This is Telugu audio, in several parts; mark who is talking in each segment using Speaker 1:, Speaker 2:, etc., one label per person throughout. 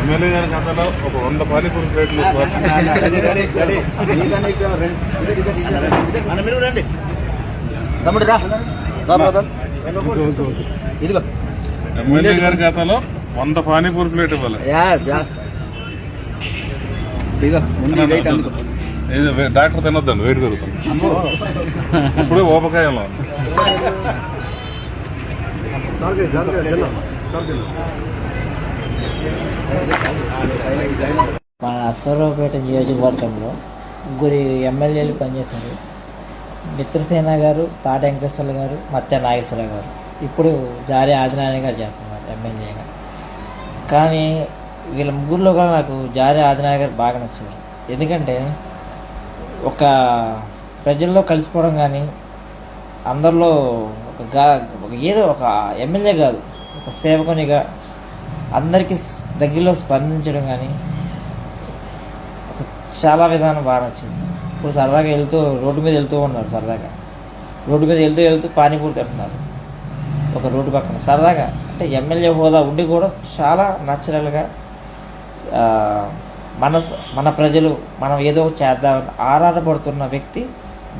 Speaker 1: ఎమ్మెల్యే గారి గతంలో ఒక వంద పానీపూరి ప్లేట్లు ఎమ్మెల్యే గారి ఖాతాలో వంద పానీపూరి ప్లేట్ ఇవ్వాలి. డాక్టర్ తినొద్దండి వెయిట్ పెరుగుతుంది. ఇప్పుడే ఓపకాయంలో మన
Speaker 2: మా అశ్వరావుపేట నియోజకవర్గంలో ముగ్గురు ఎమ్మెల్యేలు పనిచేశారు. మిత్రసేన గారు తాట వెంకటేశ్వర్లు గారు మత్య నాగేశ్వరరావు గారు. ఇప్పుడు జారి ఆదినారాయణ గారు చేస్తున్నారు ఎమ్మెల్యేగా. కానీ వీళ్ళ ముగ్గురులో కూడా నాకు జారి ఆదినారాయణ గారు బాగా నచ్చారు. ఎందుకంటే ఒక ప్రజల్లో కలిసిపోవడం కానీ అందరిలో ఒక గా ఏదో ఒక ఎమ్మెల్యే కాదు ఒక సేవకునిగా అందరికీ దగ్గరలో స్పందించడం కానీ ఒక చాలా విధానం బాగా నచ్చింది. ఇప్పుడు సరదాగా వెళ్తూ రోడ్డు మీద వెళ్తూ ఉన్నారు సరదాగా. రోడ్డు మీద వెళ్తూ వెళ్తూ పానీపూరి తింటున్నారు. ఒక రోడ్డు పక్కన సరదాగా అంటే ఎమ్మెల్యే హోదా ఉండి కూడా చాలా న్యాచురల్గా మన మన ప్రజలు మనం ఏదో చేద్దామని ఆరాటపడుతున్న వ్యక్తి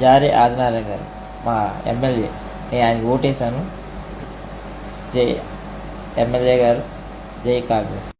Speaker 2: జారీ ఆదినారాయణ గారు మా ఎమ్మెల్యే. నేను ఆయన ఓటేశాను. జై ఎమ్మెల్యే గారు జై కాంగ్రెస్.